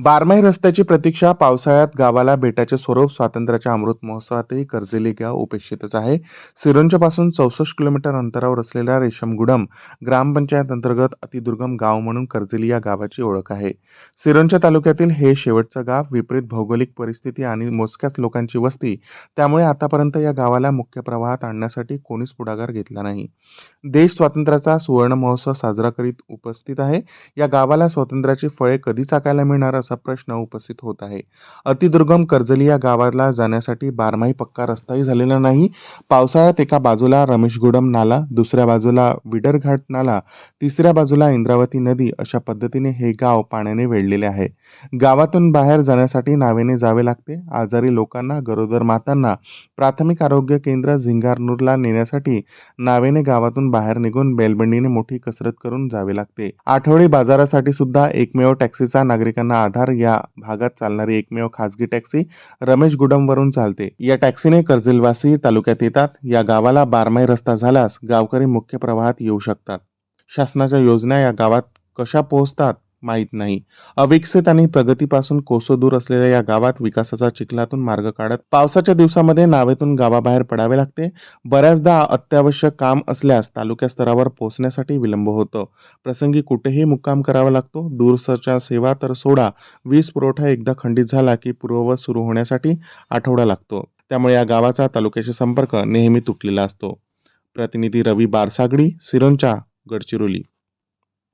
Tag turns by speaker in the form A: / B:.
A: बारमाही रस्त्याची प्रतीक्षा पावसाळ्यात गावाला बेटाचे स्वरूप स्वातंत्र्याच्या अमृत महोत्सवातही कर्जेली गाव उपेक्षितच आहे. सिरोंच्यापासून चौसष्ट किलोमीटर अंतरावर असलेल्या रेशमगुडम ग्रामपंचायत अंतर्गत अतिदुर्गम गाव म्हणून कर्जेली या गावाची ओळख आहे. सिरोंच्या तालुक्यातील हे शेवटचं गाव विपरीत भौगोलिक परिस्थिती आणि मोजक्याच लोकांची वस्ती त्यामुळे आतापर्यंत या गावाला मुख्य प्रवाहात आणण्यासाठी कोणीच पुढाकार घेतला नाही. देश स्वातंत्र्याचा सुवर्ण महोत्सव साजरा करीत उपस्थित आहे. या गावाला स्वातंत्र्याची फळे कधी चाकायला मिळणार असा प्रश्न उपस्थित होत आहे. अतिदुर्गम कर्जली या गावाला जाण्यासाठी बारमाही पक्का रस्ताही झालेला नाही. पावसाळ्यात एका बाजूला रमेशगुडम नाला दुसऱ्या बाजूला विडरघाट नाला तिसऱ्या बाजूला इंद्रावती नदी अशा पद्धतीने हे गाव पाण्याने वेढलेले आहे. गावातून बाहेर जाण्यासाठी नावेने जावे लागते. आजारी लोकांना गरोदर मातांना प्राथमिक आरोग्य केंद्र झिंगारनूरला नेण्यासाठी नावेने गावातून बाहेर निघून बेलबंडीने मोठी कसरत करून जावे लागते. आठवडी बाजारासाठी सुद्धा एकमेव टॅक्सीचा नागरिकांना आधार या भागात चालणारी एकमेव खासगी टॅक्सी रमेश गुडमवरून चालते. या टॅक्सीने कर्जिलवासी तालुक्यात येतात. या गावाला बारमाही रस्ता झाल्यास गावकरी मुख्य प्रवाहात येऊ शकतात. शासनाच्या योजना या गावात कशा पोहोचतात? माहीत नाही. अविकसित आणि प्रगतीपासून कोसो दूर असलेल्या या गावात विकासाचा चिखलातून मार्ग काढत पावसाच्या दिवसामध्ये नावेतून गावाबाहेर पडावे लागते. बऱ्याचदा अत्यावश्यक काम असल्यास तालुक्या स्तरावर पोहोचण्यासाठी विलंब होतो. प्रसंगी कुठेही मुक्काम करावा लागतो. दूरसरच्या सेवा तर सोडा. वीज पुरवठा एकदा खंडित झाला की पूर्ववत सुरू होण्यासाठी आठवडा लागतो. त्यामुळे या गावाचा तालुक्याशी संपर्क नेहमी तुटलेला असतो. प्रतिनिधी रवी बारसागडी सिरोंचा गडचिरोली.